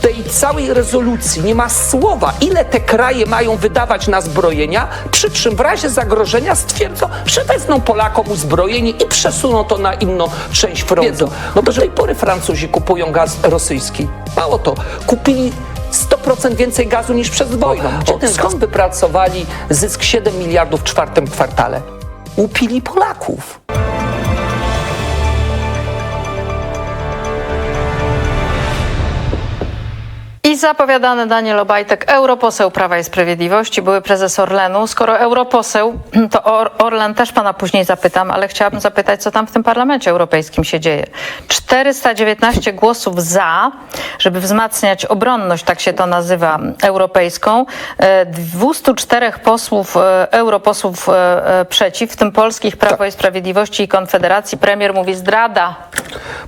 W tej całej rezolucji nie ma słowa, ile te kraje mają wydawać na zbrojenia, przy czym w razie zagrożenia stwierdzą, że wezmą Polakom uzbrojenie i przesuną to na inną część frontu. No do tej pory Francuzi kupują gaz rosyjski. Mało to, kupili 100% więcej gazu niż przed wojną. Ten skąd wypracowali zysk 7 miliardów w czwartym kwartale? Łupili Polaków. Zapowiadany Daniel Obajtek, europoseł Prawa i Sprawiedliwości, były prezes Orlenu. Skoro europoseł, to Or Orlen też pana później zapytam, ale chciałabym zapytać, co tam w tym parlamencie europejskim się dzieje. 419 głosów za, żeby wzmacniać obronność, tak się to nazywa, europejską. E, 204 posłów, e, europosłów e, e, przeciw, w tym polskich Prawo i Sprawiedliwości i Konfederacji. Premier mówi zdrada.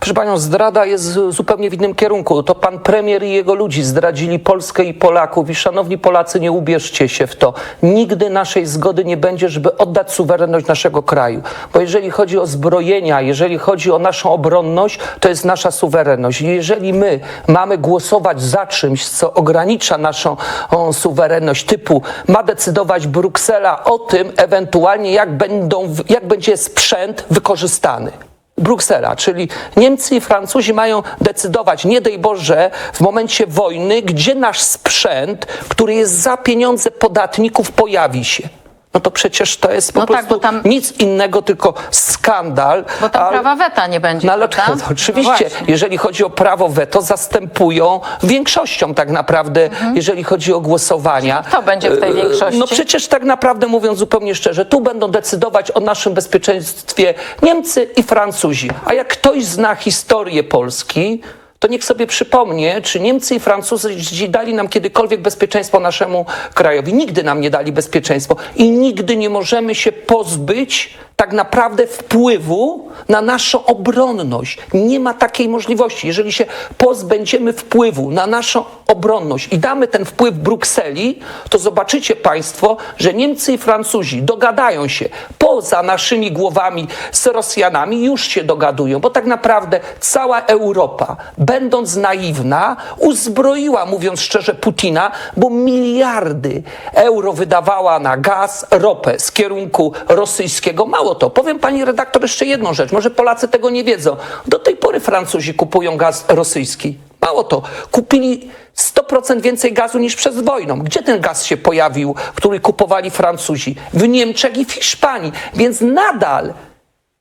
Proszę panią, zdrada jest zupełnie w innym kierunku. To pan premier i jego ludzi zdradzili Polskę i Polaków. I szanowni Polacy, nie ubierzcie się w to. Nigdy naszej zgody nie będzie, żeby oddać suwerenność naszego kraju. Bo jeżeli chodzi o zbrojenia, jeżeli chodzi o naszą obronność, to jest nasza suwerenność. I jeżeli my mamy głosować za czymś, co ogranicza naszą o, suwerenność, typu ma decydować Bruksela o tym ewentualnie, jak, będą, jak będzie sprzęt wykorzystany. Bruksela, czyli Niemcy i Francuzi mają decydować, nie dej Boże, w momencie wojny, gdzie nasz sprzęt, który jest za pieniądze podatników, pojawi się. No to przecież to jest po No tak, prostu bo tam- nic innego, tylko skandal. Bo tam a- prawa weta nie będzie, no ale prawda? to, oczywiście, No jeżeli chodzi o prawo weto, zastępują większością tak naprawdę, jeżeli chodzi o głosowania. Mhm. Kto będzie w tej E, większości? No przecież tak naprawdę mówiąc zupełnie szczerze, tu będą decydować o naszym bezpieczeństwie Niemcy i Francuzi. A jak ktoś zna historię Polski, to niech sobie przypomnie, czy Niemcy i Francuzi dali nam kiedykolwiek bezpieczeństwo naszemu krajowi. Nigdy nam nie dali bezpieczeństwo i nigdy nie możemy się pozbyć tak naprawdę wpływu na naszą obronność. Nie ma takiej możliwości. Jeżeli się pozbędziemy wpływu na naszą obronność i damy ten wpływ Brukseli, to zobaczycie Państwo, że Niemcy i Francuzi dogadają się poza naszymi głowami z Rosjanami, już się dogadują, bo tak naprawdę cała Europa, będąc naiwna, uzbroiła, mówiąc szczerze, Putina, bo miliardy euro wydawała na gaz, ropę z kierunku rosyjskiego. Mało to. Powiem pani redaktor jeszcze jedną rzecz. Może Polacy tego nie wiedzą. Do tej pory Francuzi kupują gaz rosyjski. Mało to. Kupili 100% więcej gazu niż przed wojną. Gdzie ten gaz się pojawił, który kupowali Francuzi? W Niemczech i w Hiszpanii. Więc nadal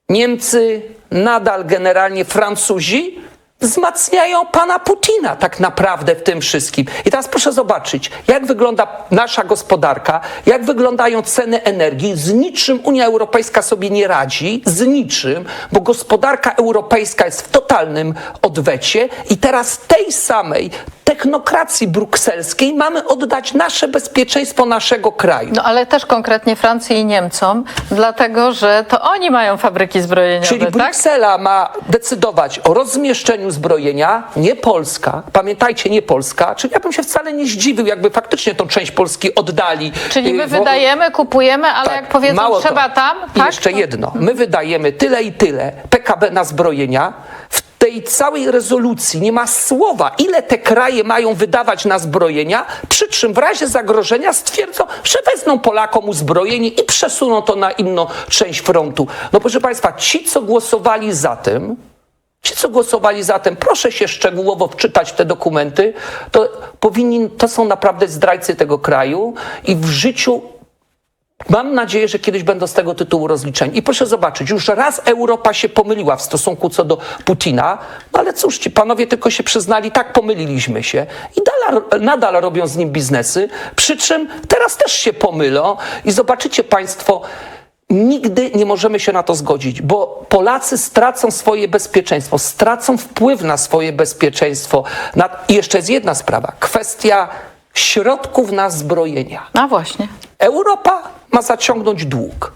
Niemcy, nadal generalnie Francuzi wzmacniają pana Putina tak naprawdę w tym wszystkim. I teraz proszę zobaczyć, jak wygląda nasza gospodarka, jak wyglądają ceny energii. Z niczym Unia Europejska sobie nie radzi, z niczym, bo gospodarka europejska jest w totalnym odwecie i teraz tej samej technokracji brukselskiej mamy oddać nasze bezpieczeństwo naszego kraju. No ale też konkretnie Francji i Niemcom, dlatego że to oni mają fabryki zbrojeniowe, Czyli tak? Bruksela ma decydować o rozmieszczeniu zbrojenia, nie Polska. Pamiętajcie, nie Polska. Czyli ja bym się wcale nie zdziwił, jakby faktycznie tą część Polski oddali. Czyli my y, wo- wydajemy, kupujemy, ale tak, jak powiedzą mało to. trzeba tam, I tak? jeszcze to- jedno. My wydajemy tyle i tyle PKB na zbrojenia. W tej całej rezolucji nie ma słowa, ile te kraje mają wydawać na zbrojenia, przy czym w razie zagrożenia stwierdzą, że wezmą Polakom uzbrojenie i przesuną to na inną część frontu. No proszę Państwa, ci, co głosowali za tym, Ci, co głosowali za tym, proszę się szczegółowo wczytać w te dokumenty, to powinni, to są naprawdę zdrajcy tego kraju i w życiu Mam nadzieję, że kiedyś będą z tego tytułu rozliczeni. I proszę zobaczyć, już raz Europa się pomyliła w stosunku co do Putina, no ale cóż ci panowie tylko się przyznali, tak pomyliliśmy się i nadal, nadal robią z nim biznesy, przy czym teraz też się pomylą i zobaczycie państwo, Nigdy nie możemy się na to zgodzić, bo Polacy stracą swoje bezpieczeństwo, stracą wpływ na swoje bezpieczeństwo. I jeszcze jest jedna sprawa, kwestia środków na zbrojenia. No właśnie. Europa ma zaciągnąć dług.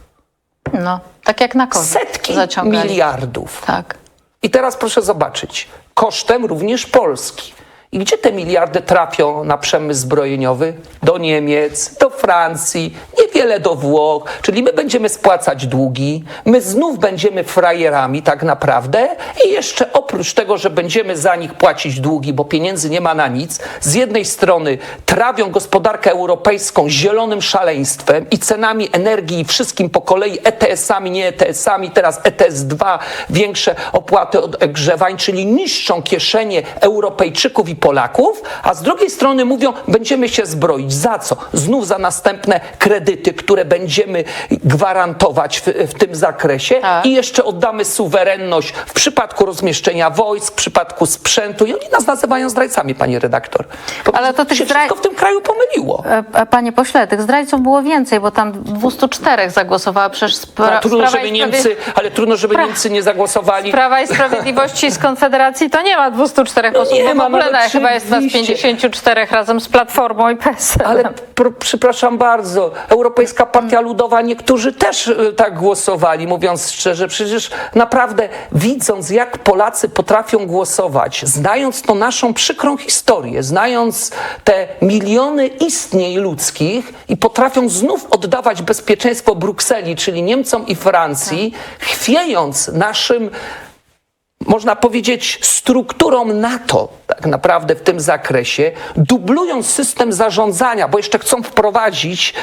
No, tak jak na COVID Setki zaciągali. miliardów. Tak. I teraz proszę zobaczyć, kosztem również Polski. I gdzie te miliardy trafią na przemysł zbrojeniowy? Do Niemiec, do Francji, niewiele wiele do Włoch, czyli my będziemy spłacać długi, my znów będziemy frajerami tak naprawdę i jeszcze oprócz tego, że będziemy za nich płacić długi, bo pieniędzy nie ma na nic, z jednej strony trawią gospodarkę europejską zielonym szaleństwem i cenami energii i wszystkim po kolei ETS-ami, nie ETS-ami, teraz ETS-2, większe opłaty od ogrzewań, czyli niszczą kieszenie Europejczyków i Polaków, a z drugiej strony mówią, będziemy się zbroić. Za co? Znów za następne kredyty, które będziemy gwarantować w, w tym zakresie Tak. i jeszcze oddamy suwerenność w przypadku rozmieszczenia wojsk, w przypadku sprzętu i oni nas nazywają zdrajcami, pani redaktor. Po Ale to tych się zdraj- wszystko w tym kraju pomyliło. E, e, Panie pośle, tych zdrajców było więcej, bo tam 204 zagłosowała przecież spra- trudno, żeby Niemcy, ale trudno, żeby Pra- Niemcy nie zagłosowali. Prawa i Sprawiedliwości z Konfederacji to nie ma 204 No osób, nie bo ma, no na- chyba jest nas oczywiście. 54 razem z Platformą i PSL. Ale pr- przepraszam bardzo, Europejska Partia Ludowa, niektórzy też y, tak głosowali, mówiąc szczerze. Przecież naprawdę widząc, jak Polacy potrafią głosować, znając tą naszą przykrą historię, znając te miliony istnień ludzkich i potrafią znów oddawać bezpieczeństwo Brukseli, czyli Niemcom i Francji, chwiejąc naszym można powiedzieć, strukturą NATO tak naprawdę w tym zakresie, dublują system zarządzania, bo jeszcze chcą wprowadzić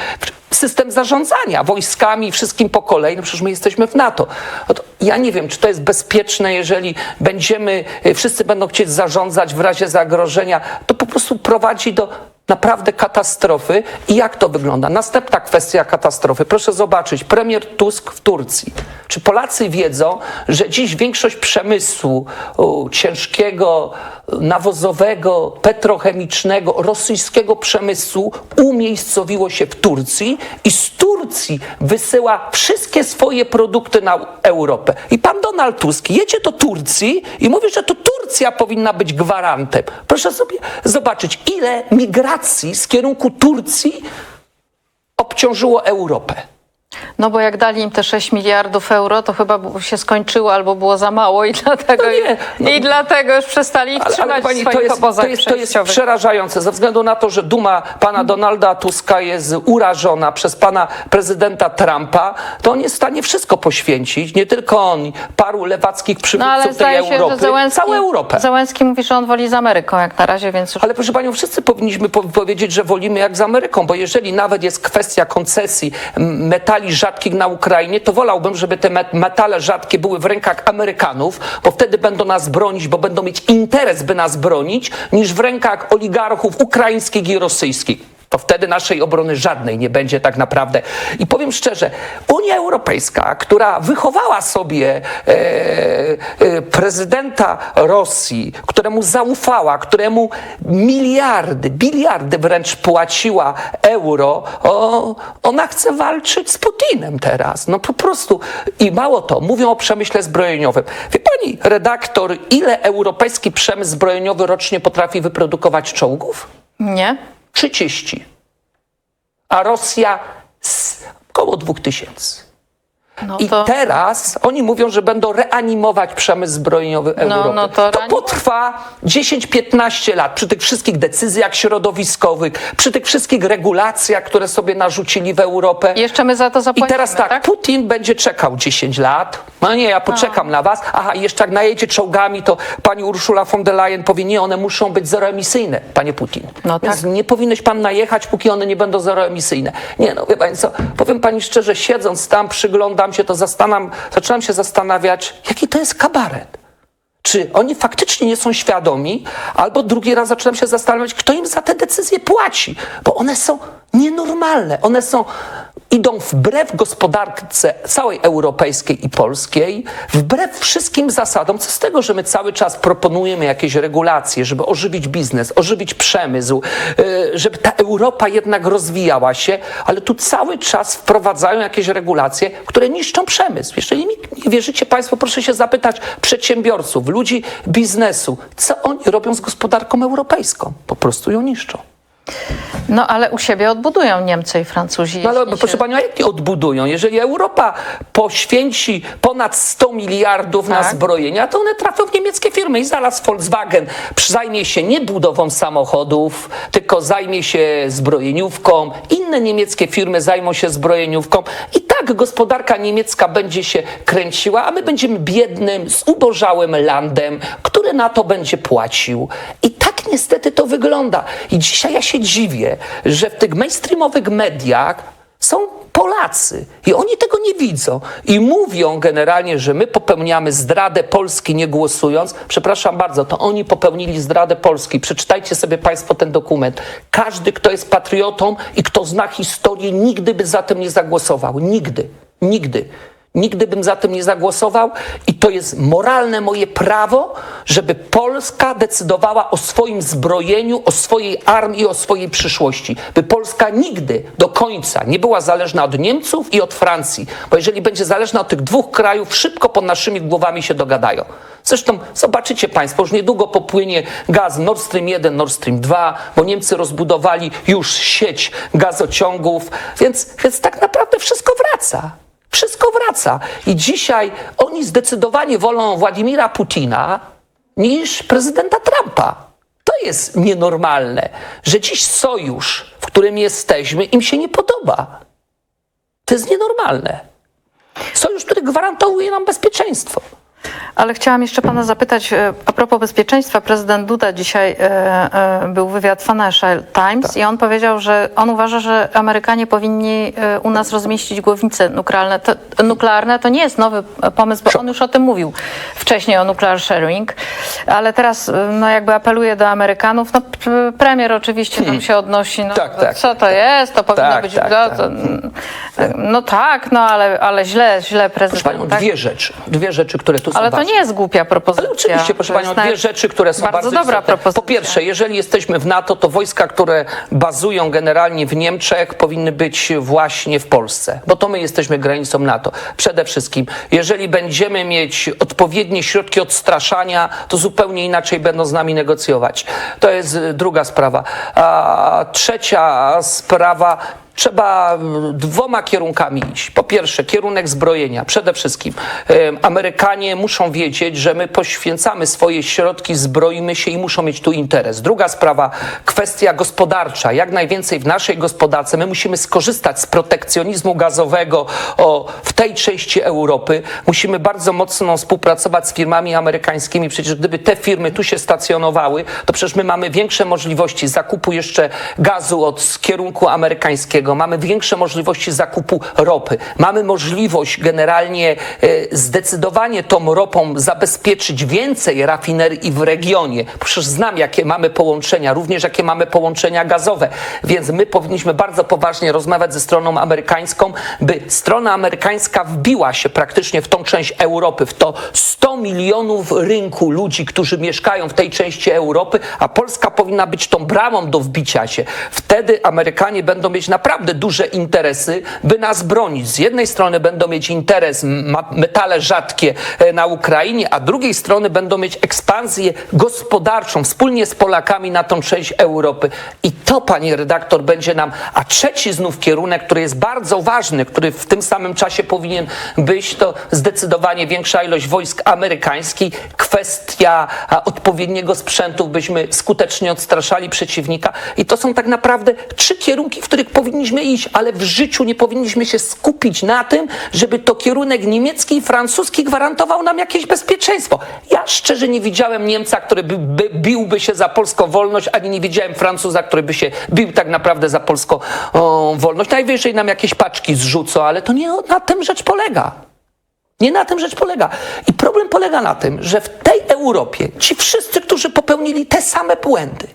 system zarządzania wojskami wszystkim po kolei, no przecież my jesteśmy w NATO. No ja nie wiem, czy to jest bezpieczne, jeżeli będziemy, y, wszyscy będą chcieć zarządzać w razie zagrożenia, to po prostu prowadzi do naprawdę katastrofy. I jak to wygląda? Następna kwestia katastrofy. Proszę zobaczyć, premier Tusk w Turcji. Czy Polacy wiedzą, że dziś większość przemysłu ciężkiego, nawozowego, petrochemicznego, rosyjskiego przemysłu umiejscowiło się w Turcji i z Turcji wysyła wszystkie swoje produkty na Europę. I pan Donald Tusk jedzie do Turcji i mówi, że to Turcja powinna być gwarantem. Proszę sobie zobaczyć, ile migracji z kierunku Turcji obciążyło Europę. No bo jak dali im te 6 miliardów euro, to chyba się skończyło albo było za mało i dlatego, No nie, no- i dlatego już przestali ich Ale, trzymać ale w pani, swoich to jest, obozach to, jest, to jest przerażające, ze względu na to, że duma pana Donalda Tuska jest urażona przez pana prezydenta Trumpa, to on jest w stanie wszystko poświęcić, nie tylko on, paru lewackich No przywódców ale tej zdaje się, Europy, Załęski, całą Europę. Załęski mówi, że on woli z Ameryką jak na razie, więc już... Ale proszę panią, wszyscy powinniśmy po- powiedzieć, że wolimy jak z Ameryką, bo jeżeli nawet jest kwestia koncesji m, metali rzadkich na Ukrainie, to wolałbym, żeby te met- metale rzadkie były w rękach Amerykanów, bo wtedy będą nas bronić, bo będą mieć interes, by nas bronić, niż w rękach oligarchów ukraińskich i rosyjskich. To wtedy naszej obrony żadnej nie będzie tak naprawdę. I powiem szczerze, Unia Europejska, która wychowała sobie e, e, prezydenta Rosji, któremu zaufała, któremu miliardy, biliardy wręcz płaciła euro, o, ona chce walczyć z Putinem teraz. No po prostu. I mało to, mówią o przemyśle zbrojeniowym. Wie pani redaktor, ile europejski przemysł zbrojeniowy rocznie potrafi wyprodukować czołgów? Nie? 30. A Rosja około 2000. No I to... teraz oni mówią, że będą reanimować przemysł zbrojeniowy Europy. no to to reanimować. potrwa 10-15 lat przy tych wszystkich decyzjach środowiskowych, przy tych wszystkich regulacjach, które sobie narzucili w Europę. Jeszcze my za to I zapłacimy, teraz tak, tak? Putin będzie czekał 10 lat. No nie, ja poczekam na was. Aha, i jeszcze jak najedzie czołgami, to pani Urszula von der Leyen powie, nie, one muszą być zeroemisyjne, panie Putin. No Więc tak. nie powinnyś pan najechać, póki one nie będą zeroemisyjne. Nie, no wie pani co, powiem pani szczerze, siedząc tam, przyglądam się, to zastanam, zaczynam się zastanawiać, jaki to jest kabaret. Czy oni faktycznie nie są świadomi, albo drugi raz zaczynam się zastanawiać, kto im za te decyzje płaci, bo one są nienormalne. One są, idą wbrew gospodarce całej europejskiej i polskiej, wbrew wszystkim zasadom. Co z tego, że my cały czas proponujemy jakieś regulacje, żeby ożywić biznes, ożywić przemysł, yy, żeby ta Europa jednak rozwijała się, ale tu cały czas wprowadzają jakieś regulacje, które niszczą przemysł. Jeżeli mi nie wierzycie Państwo, proszę się zapytać przedsiębiorców, ludzi biznesu, co oni robią z gospodarką europejską. Po prostu ją niszczą. No ale u siebie odbudują Niemcy i Francuzi. No ale jeśli proszę się- panią, a jak nie odbudują? Jeżeli Europa poświęci ponad 100 miliardów na Tak. zbrojenia, to one trafią w niemieckie firmy i zaraz Volkswagen zajmie się nie budową samochodów, tylko zajmie się zbrojeniówką, inne niemieckie firmy zajmą się zbrojeniówką i tak gospodarka niemiecka będzie się kręciła, a my będziemy biednym, zubożałym landem, który na to będzie płacił. I tak niestety to wygląda. I dzisiaj ja się dziwię, że w tych mainstreamowych mediach są Polacy i oni tego nie widzą i mówią generalnie, że my popełniamy zdradę Polski nie głosując. Przepraszam bardzo, to oni popełnili zdradę Polski. Przeczytajcie sobie Państwo ten dokument. Każdy, kto jest patriotą i kto zna historię, nigdy by za tym nie zagłosował. Nigdy. Nigdy. Nigdy bym za tym nie zagłosował i to jest moralne moje prawo, żeby Polska decydowała o swoim zbrojeniu, o swojej armii, o swojej przyszłości. By Polska nigdy do końca nie była zależna od Niemców i od Francji, bo jeżeli będzie zależna od tych dwóch krajów, szybko pod naszymi głowami się dogadają. Zresztą zobaczycie Państwo, już niedługo popłynie gaz Nord Stream 1, Nord Stream 2, bo Niemcy rozbudowali już sieć gazociągów, więc, więc tak naprawdę wszystko wraca. Wszystko wraca. I dzisiaj oni zdecydowanie wolą Władimira Putina niż prezydenta Trumpa. To jest nienormalne, że dziś sojusz, w którym jesteśmy, im się nie podoba. To jest nienormalne. Sojusz, który gwarantuje nam bezpieczeństwo. Ale chciałam jeszcze pana zapytać, e, a propos bezpieczeństwa, prezydent Duda dzisiaj e, e, był wywiad Financial Times Tak. i on powiedział, że on uważa, że Amerykanie powinni u nas rozmieścić głownice nuklearne. To, nuklearne to nie jest nowy pomysł, bo on już o tym mówił wcześniej o nuclear sharing, ale teraz no jakby apeluje do Amerykanów, no premier oczywiście tam się odnosi, no Tak, tak, co to jest, to powinno Tak, być, no, tak. no tak, no ale, ale źle, źle Proszę prezydent. Panią, tak? dwie rzeczy. Dwie rzeczy, które tu są Ale to ważne. nie jest głupia propozycja. Ale oczywiście, proszę To Panią, dwie rzeczy, które są bardzo, bardzo dobra istotne. propozycja. Po pierwsze, jeżeli jesteśmy w NATO, to wojska, które bazują generalnie w Niemczech, powinny być właśnie w Polsce, bo to my jesteśmy granicą NATO. Przede wszystkim, jeżeli będziemy mieć odpowiednie środki odstraszania, to zupełnie inaczej będą z nami negocjować. To jest y, druga sprawa. A trzecia sprawa, Trzeba mm, dwoma kierunkami iść. Po pierwsze, kierunek zbrojenia. Przede wszystkim Amerykanie muszą wiedzieć, że my poświęcamy swoje środki, zbroimy się i muszą mieć tu interes. Druga sprawa, kwestia gospodarcza. Jak najwięcej w naszej gospodarce my musimy skorzystać z protekcjonizmu gazowego o, w tej części Europy. Musimy bardzo mocno współpracować z firmami amerykańskimi. Przecież gdyby te firmy tu się stacjonowały, to przecież my mamy większe możliwości zakupu jeszcze gazu od z kierunku amerykańskiego, mamy większe możliwości zakupu ropy, mamy możliwość generalnie e, zdecydowanie tą ropą zabezpieczyć więcej rafinerii w regionie. Przecież znam, jakie mamy połączenia, również jakie mamy połączenia gazowe, więc my powinniśmy bardzo poważnie rozmawiać ze stroną amerykańską, by strona amerykańska wbiła się praktycznie w tą część Europy, w to 100 milionów rynku ludzi, którzy mieszkają w tej części Europy, a Polska powinna być tą bramą do wbicia się. Wtedy Amerykanie będą mieć naprawdę duże interesy, by nas bronić. Z jednej strony będą mieć interes metale rzadkie e, na Ukrainie, a drugiej strony będą mieć ekspansję gospodarczą wspólnie z Polakami na tą część Europy. I to, pani redaktor, będzie nam. A trzeci znów kierunek, który jest bardzo ważny, który w tym samym czasie powinien być, to zdecydowanie większa ilość wojsk amerykańskich, kwestia odpowiedniego sprzętu, byśmy skutecznie odstraszali przeciwnika. I to są tak naprawdę trzy kierunki, w których powinniśmy iść, ale w życiu nie powinniśmy się skupić na tym, żeby to kierunek niemiecki i francuski gwarantował nam jakieś bezpieczeństwo. Ja szczerze nie widziałem Niemca, który by, by, biłby się za polską wolność, ani nie widziałem Francuza, który by się bił tak naprawdę za polską o, wolność. Najwyżej nam jakieś paczki zrzucą, ale to nie na tym rzecz polega. Nie na tym rzecz polega. I problem polega na tym, że w tej Europie ci wszyscy, którzy popełnili te same błędy,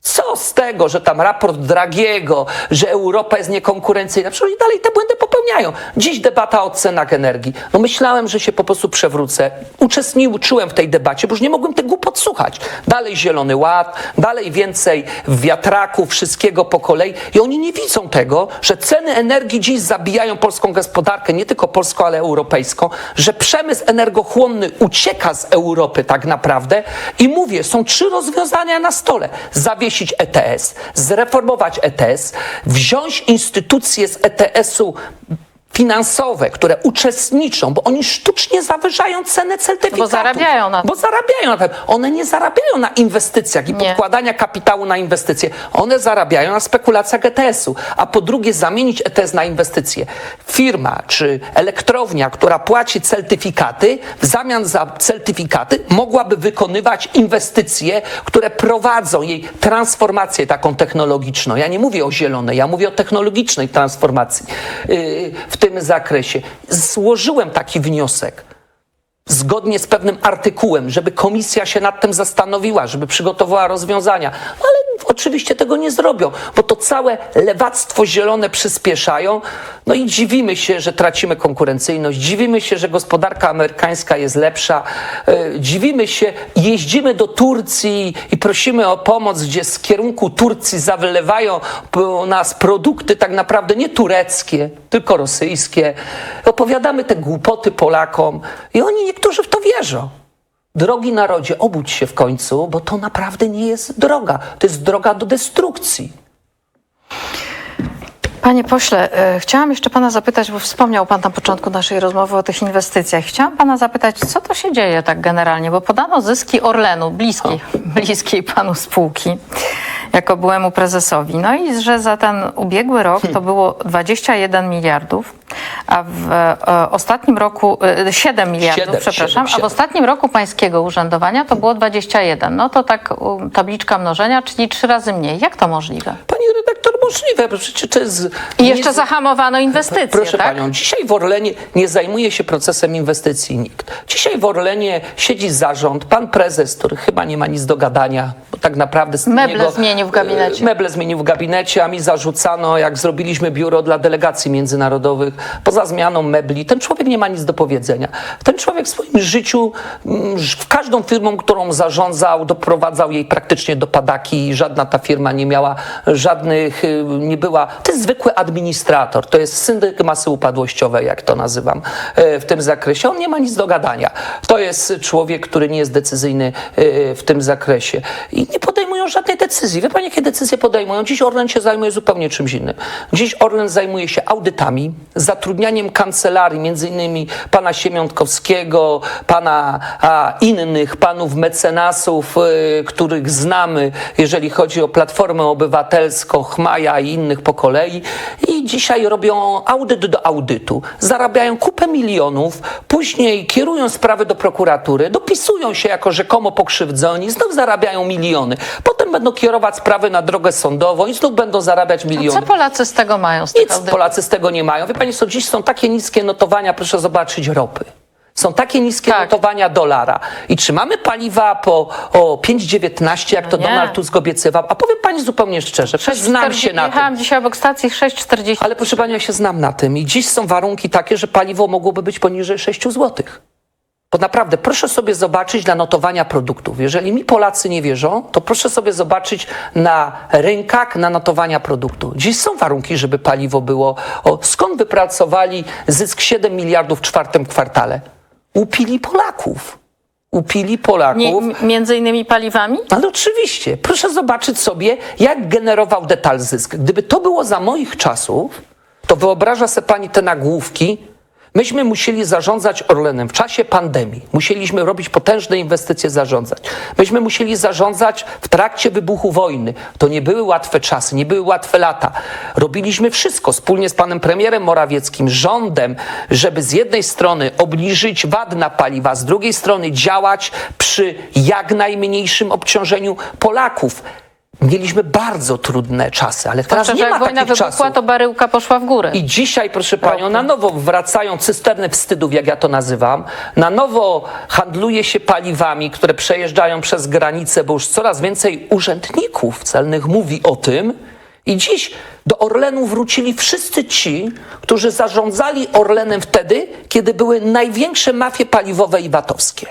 co z tego, że tam raport Dragiego, że Europa jest niekonkurencyjna? Przecież oni dalej te błędy popełniają. Dziś debata o cenach energii. No myślałem, że się po prostu przewrócę. Uczestniczyłem w tej debacie, bo już nie mogłem tego głupot słuchać. Dalej Zielony Ład, dalej więcej wiatraków, wszystkiego po kolei. I oni nie widzą tego, że ceny energii dziś zabijają polską gospodarkę, nie tylko polską, ale europejską, że przemysł energochłonny ucieka z Europy tak naprawdę. I mówię, są trzy rozwiązania na stole. Zawiesić ETS, zreformować ETS, wziąć instytucje z ETS-u finansowe, które uczestniczą, bo oni sztucznie zawyżają cenę certyfikatów. Bo zarabiają na tym. Bo zarabiają na tym. One nie zarabiają na inwestycjach i Nie. podkładania kapitału na inwestycje. One zarabiają na spekulacjach ETS-u. A po drugie zamienić ETS na inwestycje. Firma czy elektrownia, która płaci certyfikaty, w zamian za certyfikaty mogłaby wykonywać inwestycje, które prowadzą jej transformację taką technologiczną. Ja nie mówię o zielonej, ja mówię o technologicznej transformacji yy, w tym zakresie. Złożyłem taki wniosek zgodnie z pewnym artykułem, żeby komisja się nad tym zastanowiła, żeby przygotowała rozwiązania. No ale oczywiście tego nie zrobią, bo to całe lewactwo zielone przyspieszają. No i dziwimy się, że tracimy konkurencyjność, dziwimy się, że gospodarka amerykańska jest lepsza, e, dziwimy się, jeździmy do Turcji i prosimy o pomoc, gdzie z kierunku Turcji zawlewają po nas produkty tak naprawdę nie tureckie, tylko rosyjskie. Opowiadamy te głupoty Polakom i oni niektórzy w to wierzą. Drogi narodzie, obudź się w końcu, bo to naprawdę nie jest droga. To jest droga do destrukcji. Panie pośle, e, chciałam jeszcze pana zapytać, bo wspomniał pan na początku naszej rozmowy o tych inwestycjach. Chciałam pana zapytać, co to się dzieje tak generalnie, bo podano zyski Orlenu, bliskiej, bliskiej panu spółki, jako byłemu prezesowi. No i że za ten ubiegły rok to było 21 miliardów, a w e, ostatnim roku, e, 7 miliardów, Siedem, przepraszam, siedem, a w ostatnim roku pańskiego urzędowania to było 21. No to tak tabliczka mnożenia, czyli trzy razy mniej. Jak to możliwe? Redaktor, możliwe, przecież to jest... I jeszcze nie- zahamowano inwestycje, Proszę tak? panią, dzisiaj w Orlenie nie zajmuje się procesem inwestycji nikt. Dzisiaj w Orlenie siedzi zarząd, pan prezes, który chyba nie ma nic do gadania, bo tak naprawdę z Meble niego, zmienił w gabinecie. e, Meble zmienił w gabinecie, a mi zarzucano, jak zrobiliśmy biuro dla delegacji międzynarodowych, poza zmianą mebli, ten człowiek nie ma nic do powiedzenia. Ten człowiek w swoim życiu, mm, w każdą firmą, którą zarządzał, doprowadzał jej praktycznie do padaki i żadna ta firma nie miała żadnych, y, nie była, to jest zwykły administrator, to jest syndyk masy upadłościowej, jak to nazywam e, w tym zakresie. On nie ma nic do gadania. To jest człowiek, który nie jest decyzyjny e, w tym zakresie i nie podejmują żadnej decyzji. Wie pani, jakie decyzje podejmują? Dziś Orlen się zajmuje zupełnie czymś innym. Dziś Orlen zajmuje się audytami, zatrudnianiem kancelarii, między innymi pana Siemiątkowskiego, pana a, innych panów mecenasów, y, których znamy, jeżeli chodzi o Platformę Obywatelską, Chmaja i innych po kolei. I dzisiaj robią audyt do audytu. Zarabiają kupę milionów, później kierują sprawy do prokuratury, dopisują się jako rzekomo pokrzywdzeni, znów zarabiają miliony. Potem będą kierować sprawy na drogę sądową i znów będą zarabiać miliony. Co Polacy z tego mają? Z Nic? Polacy z tego nie mają. Wie Pani co, dziś są takie niskie notowania, proszę zobaczyć, ropy. Są takie niskie Tak. notowania dolara. I czy mamy paliwa po o 5,19, jak to No nie. Donald Tusk obiecywał? A powiem Pani zupełnie szczerze, przecież znam się na tym. Dzisiaj obok stacji 6,40. Ale proszę Pani, ja się znam na tym. I dziś są warunki takie, że paliwo mogłoby być poniżej 6 złotych. Bo naprawdę, proszę sobie zobaczyć na notowania produktów. Jeżeli mi Polacy nie wierzą, to proszę sobie zobaczyć na rynkach, na notowania produktów. Dziś są warunki, żeby paliwo było. O, skąd wypracowali zysk 7 miliardów w czwartym kwartale? Upili Polaków. Upili Polaków. Nie, między innymi paliwami? Ale oczywiście, proszę zobaczyć sobie, jak generował detal zysk. Gdyby to było za moich czasów, to wyobraża sobie pani te nagłówki. Myśmy musieli zarządzać Orlenem w czasie pandemii. Musieliśmy robić potężne inwestycje, zarządzać. Myśmy musieli zarządzać w trakcie wybuchu wojny. To nie były łatwe czasy, nie były łatwe lata. Robiliśmy wszystko wspólnie z panem premierem Morawieckim, rządem, żeby z jednej strony obniżyć VAT na paliwa, z drugiej strony działać przy jak najmniejszym obciążeniu Polaków. Mieliśmy bardzo trudne czasy, ale teraz Znaczy, nie ma jak wojna takich wybuchła, czasów. to baryłka poszła w górę. I dzisiaj, proszę panią, na nowo wracają cysterny wstydów, jak ja to nazywam. Na nowo handluje się paliwami, które przejeżdżają przez granicę, bo już coraz więcej urzędników celnych mówi o tym. I dziś do Orlenu wrócili wszyscy ci, którzy zarządzali Orlenem wtedy, kiedy były największe mafie paliwowe i VAT-owskie.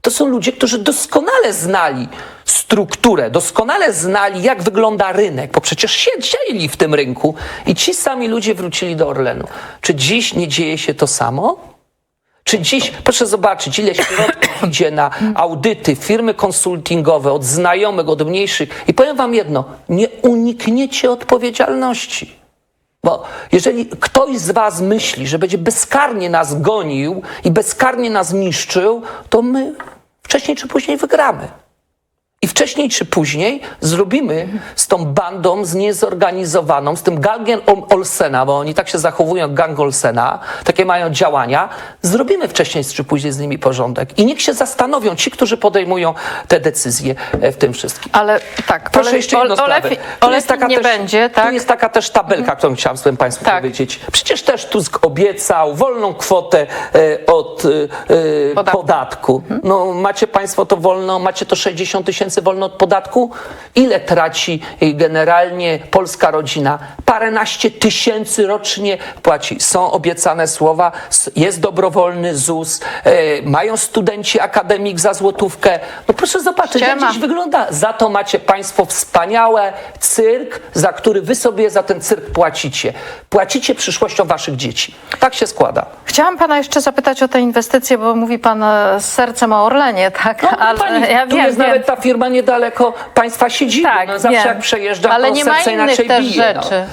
To są ludzie, którzy doskonale znali strukturę, doskonale znali, jak wygląda rynek, bo przecież siedzieli w tym rynku i ci sami ludzie wrócili do Orlenu. Czy dziś nie dzieje się to samo? Czy dziś, proszę zobaczyć, ile środków idzie na audyty, firmy konsultingowe, od znajomych, od mniejszych. I powiem wam jedno, nie unikniecie odpowiedzialności. Bo jeżeli ktoś z was myśli, że będzie bezkarnie nas gonił i bezkarnie nas niszczył, to my wcześniej czy później wygramy. I wcześniej czy później zrobimy z tą bandą zniezorganizowaną, z tym gangiem Ol- Olsena, bo oni tak się zachowują jak gang Olsena, takie mają działania, zrobimy wcześniej czy później z nimi porządek. I niech się zastanowią ci, którzy podejmują te decyzje e, w tym wszystkim. Ale tak, Proszę Ole- jeszcze jedną sprawę. Tu Olefin nie też, będzie, Tu tak? jest taka też tabelka, którą chciałam sobie Państwu Tak. powiedzieć. Przecież też Tusk obiecał wolną kwotę e, od e, Podatku. podatku. No macie Państwo to wolno, macie to 60 tysięcy wolno od podatku? Ile traci e, generalnie polska rodzina? Paręnaście tysięcy rocznie płaci. Są obiecane słowa, jest dobrowolny ZUS, e, mają studenci akademik za złotówkę. No proszę zobaczyć, jak dziś wygląda. Za to macie Państwo wspaniałe cyrk, za który Wy sobie za ten cyrk płacicie. Płacicie przyszłością Waszych dzieci. Tak się składa. Chciałam pana jeszcze zapytać o te inwestycje, bo mówi pan e, z sercem o Orlenie, tak? No, Ale pani, ja tu wiem, jest wiem. nawet ta firma niedaleko Państwa siedziby. Tak, no, zawsze wiem. jak przejeżdżam, ale to nie ma serce innych inaczej też bije. No. rzeczy.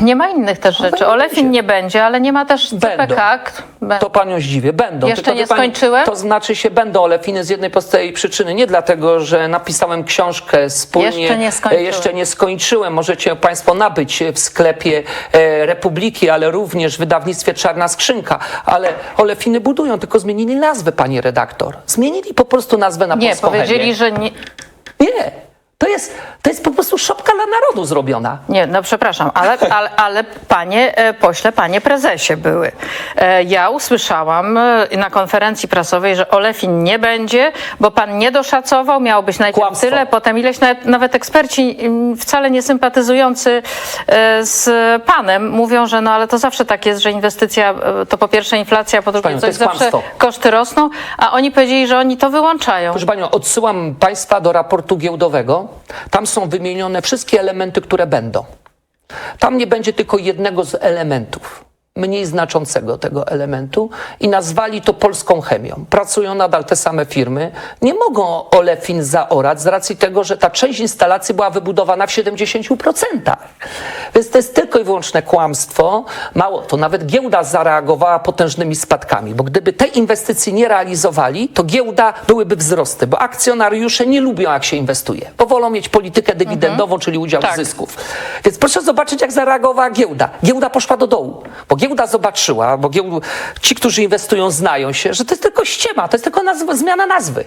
Nie ma innych też rzeczy. nie Olefin nie będzie, ale nie ma też. CPK. Będą. To panią zdziwię. Będą. Jeszcze Tylko, nie pani, skończyłem? To znaczy się będą olefiny z jednej prostej przyczyny. Nie dlatego, że napisałem książkę wspólnie. Jeszcze nie skończyłem. e, Jeszcze nie skończyłem. Możecie państwo nabyć w sklepie e, Republiki, ale również w wydawnictwie Czarna Skrzynka. Ale olefiny budują, tylko zmienili nazwę, pani redaktor. Zmienili po prostu nazwę na Nie, powiedzieli, chemię. że nie. Nie. To jest, to jest po prostu szopka dla narodu zrobiona. Nie, no przepraszam, ale, ale, ale panie e, pośle, panie prezesie były. E, Ja usłyszałam e, na konferencji prasowej, że Olefin nie będzie, bo pan nie doszacował, miało być najpierw Kłamstwo. tyle, potem ileś, nawet, nawet eksperci mm, wcale nie sympatyzujący e, z panem mówią, że no ale to zawsze tak jest, że inwestycja e, to po pierwsze inflacja, po drugie Panią, to coś jest zawsze kłamstwo. koszty rosną, a oni powiedzieli, że oni to wyłączają. Proszę Panią, odsyłam Państwa do raportu giełdowego. Tam są wymienione wszystkie elementy, które będą. Tam nie będzie tylko jednego z elementów, mniej znaczącego tego elementu i nazwali to polską chemią. Pracują nadal te same firmy. Nie mogą Olefin zaorać z racji tego, że ta część instalacji była wybudowana w 70%. Więc to jest tylko i wyłączne kłamstwo. Mało, to nawet giełda zareagowała potężnymi spadkami, bo gdyby te inwestycje nie realizowali, to giełda byłyby wzrosty, bo akcjonariusze nie lubią, jak się inwestuje, bo wolą mieć politykę dywidendową, czyli udział Tak. w zysków. Więc proszę zobaczyć, jak zareagowała giełda. Giełda poszła do dołu, bo giełda zobaczyła, bo giełd... ci, którzy inwestują, znają się, że to jest tylko ściema, to jest tylko zmiana nazwy.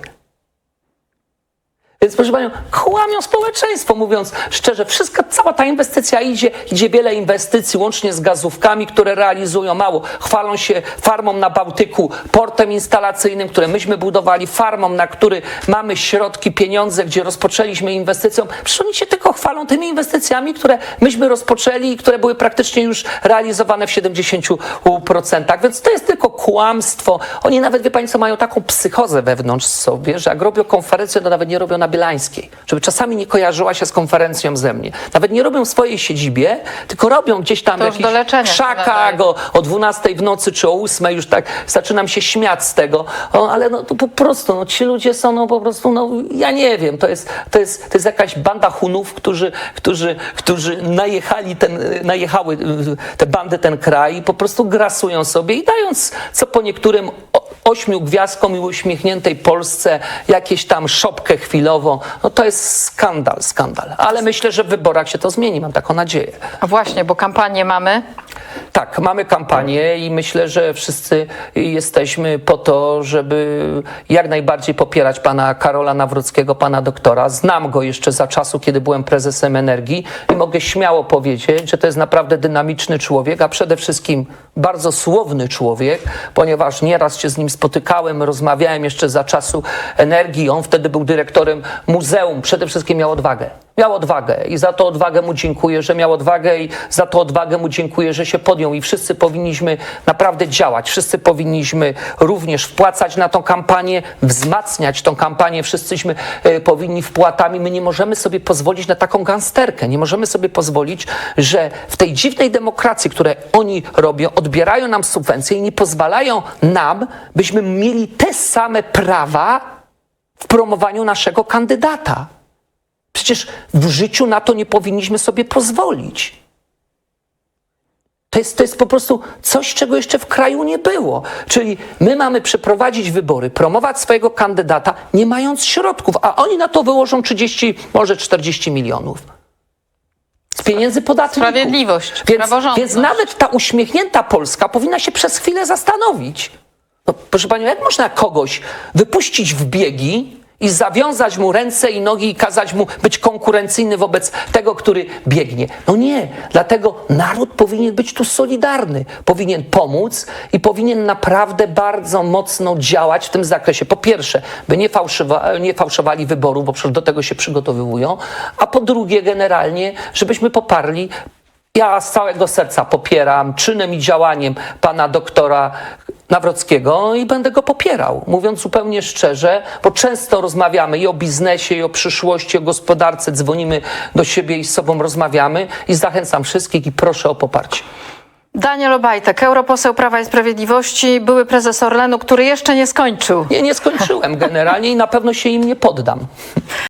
Więc proszę Panią, kłamią społeczeństwo, mówiąc szczerze, wszystko, cała ta inwestycja idzie, idzie wiele inwestycji, łącznie z gazówkami, które realizują mało. Chwalą się farmą na Bałtyku, portem instalacyjnym, które myśmy budowali, farmą, na który mamy środki, pieniądze, gdzie rozpoczęliśmy inwestycją. Przecież oni się tylko chwalą tymi inwestycjami, które myśmy rozpoczęli i które były praktycznie już realizowane w 70%. Więc to jest tylko kłamstwo. Oni nawet, wie Pani co, mają taką psychozę wewnątrz sobie, że jak robią konferencję, to nawet nie robią na Bielańskiej. Żeby czasami nie kojarzyła się z konferencją ze mnie. Nawet nie robią w swojej siedzibie, tylko robią gdzieś tam To krzakach nadaje. o, o 12 w nocy czy o 8 już tak zaczynam się śmiać z tego. O, ale no to po prostu, no, ci ludzie są no po prostu, no ja nie wiem, to jest, to jest, to jest jakaś banda Hunów, którzy, którzy, którzy najechali ten, najechały te bandy ten kraj i po prostu grasują sobie i dając co po niektórym ośmiu gwiazdkom i uśmiechniętej Polsce jakieś tam szopkę chwilowo, no to jest skandal, skandal. Ale myślę, że w wyborach się to zmieni, mam taką nadzieję. A właśnie, bo kampanię mamy. Tak, mamy kampanię i myślę, że wszyscy jesteśmy po to, żeby jak najbardziej popierać pana Karola Nawrockiego, pana doktora. Znam go jeszcze za czasu, kiedy byłem prezesem Energii i mogę śmiało powiedzieć, że to jest naprawdę dynamiczny człowiek, a przede wszystkim bardzo słowny człowiek, ponieważ nieraz się z nim spotykałem, rozmawiałem jeszcze za czasu Energii. On wtedy był dyrektorem muzeum. Przede wszystkim miał odwagę. Miał odwagę i za to odwagę mu dziękuję, że miał odwagę i za to odwagę mu dziękuję, że się podjął i wszyscy powinniśmy naprawdę działać. Wszyscy powinniśmy również wpłacać na tą kampanię, wzmacniać tą kampanię. Wszyscyśmy e, powinni wpłatami. My nie możemy sobie pozwolić na taką gangsterkę. Nie możemy sobie pozwolić, że w tej dziwnej demokracji, które oni robią, odbierają nam subwencje i nie pozwalają nam, byśmy mieli te same prawa w promowaniu naszego kandydata. Przecież w życiu na to nie powinniśmy sobie pozwolić. To jest, to jest po prostu coś, czego jeszcze w kraju nie było. Czyli my mamy przeprowadzić wybory, promować swojego kandydata, nie mając środków, a oni na to wyłożą 30, może 40 milionów. Z pieniędzy podatników. Sprawiedliwość, Więc, więc nawet ta uśmiechnięta Polska powinna się przez chwilę zastanowić. No, proszę panią, jak można kogoś wypuścić w biegi i zawiązać mu ręce i nogi i kazać mu być konkurencyjny wobec tego, który biegnie? No nie, dlatego naród powinien być tu solidarny, powinien pomóc i powinien naprawdę bardzo mocno działać w tym zakresie. Po pierwsze, by nie, fałszywa, nie fałszowali wyborów, bo do tego się przygotowywują, a po drugie, generalnie, żebyśmy poparli ja z całego serca popieram czynem i działaniem pana doktora Nawrockiego i będę go popierał. Mówiąc zupełnie szczerze, bo często rozmawiamy i o biznesie, i o przyszłości, o gospodarce, dzwonimy do siebie i z sobą rozmawiamy i zachęcam wszystkich i proszę o poparcie. Daniel Obajtek, europoseł Prawa i Sprawiedliwości, były prezes Orlenu, który jeszcze nie skończył. Nie, nie skończyłem generalnie i na pewno się im nie poddam.